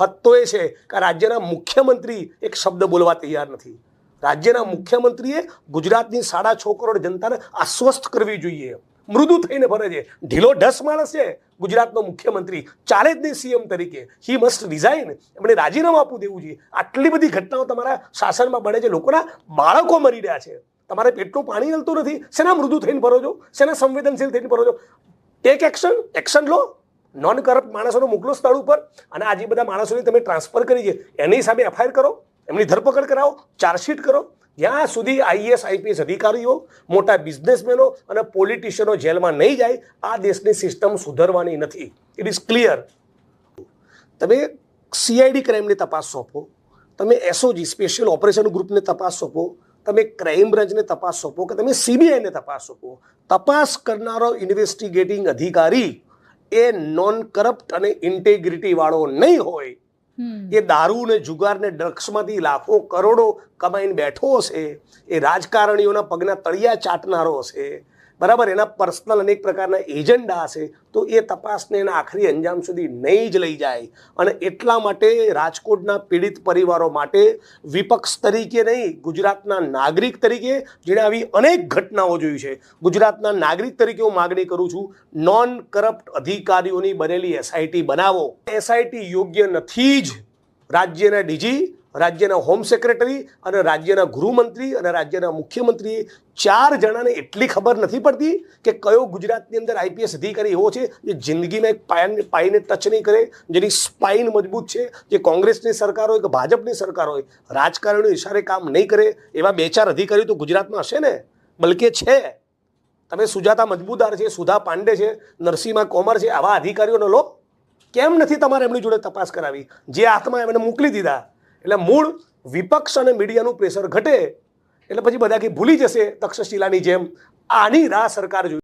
હદ તો એ છે કે રાજ્યના મુખ્યમંત્રી એક શબ્દ બોલવા તૈયાર નથી. રાજ્યના મુખ્યમંત્રીએ ગુજરાતની સાડા છ કરોડ જનતાને આશ્વસ્ત કરવી જોઈએ. મૃદુ થઈને ફરે છે. ઢીલો ઢસ માણસ છે ગુજરાતનો મુખ્યમંત્રી. ચાલે જ નહીં સીએમ તરીકે. હી મસ્ટ રિઝાઇન એમણે રાજીનામું આપવું દેવું જોઈએ. આટલી બધી ઘટનાઓ તમારા શાસનમાં બને છે. લોકોના બાળકો મરી રહ્યા છે. તમારે પેટનું પાણી હલતું નથી. શેના મૃદુ થઈને ભરો છો? શેના સંવેદનશીલ થઈને ભરો છો? ટેક એક્શન એક્શન લો. નોન કરપ્ટ માણસોનો મોકલો સ્થળ ઉપર અને આજે બધા માણસોની તમે ટ્રાન્સફર કરી છે. એની સામે એફઆઈઆર કરો, એમની ધરપકડ કરાવો ચાર્જશીટ કરો. જ્યાં સુધી આઈએસ આઈપીએસ અધિકારીઓ, મોટા બિઝનેસમેનો અને પોલિટિશિયનો જેલમાં નહીં જાય, આ દેશની સિસ્ટમ સુધરવાની નથી. ઇટ ઇઝ ક્લિયર તમે સીઆઈડી ક્રાઇમને તપાસ સોંપો, તમે એસઓજી સ્પેશિયલ ઓપરેશન ગ્રુપને તપાસ સોંપો, તમે ક્રાઇમ બ્રાન્ચને તપાસ સોંપો કે તમે સીબીઆઈને તપાસ સોંપો, તપાસ કરનારો ઇન્વેસ્ટિગેટિંગ અધિકારી એ નોન કરપ્ટ અને ઇન્ટેગ્રિટી વાળો નહીં હોય. એ દારૂ ને જુગાર ને ડ્રગ્સમાંથી લાખો કરોડો કમાઈને બેઠો હશે. એ રાજકારણીઓના પગના તળિયા ચાટનારો હશે. બરાબર? એના પર્સનલ અનેક પ્રકારના એજન્ડા હશે, તો એ તપાસને એના આખરી અંજામ સુધી નહીં જ લઈ જાય. અને એટલા માટે રાજકોટના પીડિત પરિવારો માટે વિપક્ષ તરીકે નહીં, ગુજરાતના નાગરિક તરીકે જેણે આવી અનેક ઘટનાઓ જોઈ છે. ગુજરાતના નાગરિક તરીકે હું માગણી કરું છું નોન કરપ્ટ અધિકારીઓની બનેલી એસઆઈટી બનાવો. એસઆઈટી યોગ્ય નથી જ રાજ્યના ડીજી રાજ્યના હોમ સેક્રેટરી અને રાજ્યના ગૃહમંત્રી અને રાજ્યના મુખ્યમંત્રીએ ચાર જણાને એટલી ખબર નથી પડતી કે કયો ગુજરાતની અંદર આઈપીએસ અધિકારી એવો છે જે જિંદગીમાં એક પાયાને પાઈને ટચ નહીં કરે, જેની સ્પાઇન મજબૂત છે, જે કોંગ્રેસની સરકાર હોય કે ભાજપની સરકાર હોય, રાજકારણીઓ ઇશારે કામ નહીં કરે, એવા બે ચાર અધિકારીઓ તો ગુજરાતમાં હશે ને? બલકે છે. તમે સુજાતા મજબૂદાર છે, સુધા પાંડે છે, નરસિંહા કોમર છે, આવા અધિકારીઓનો લો. કેમ નથી તમારે એમની જોડે તપાસ કરાવી? જે હાથમાં એમને મોકલી દીધા. એટલે મૂળ વિપક્ષ અને મીડિયાનું પ્રેશર ઘટે, એટલે પછી બધા કે ભૂલી જશે તક્ષશિલાની જેમ. આની રાહ સરકાર જોઈ.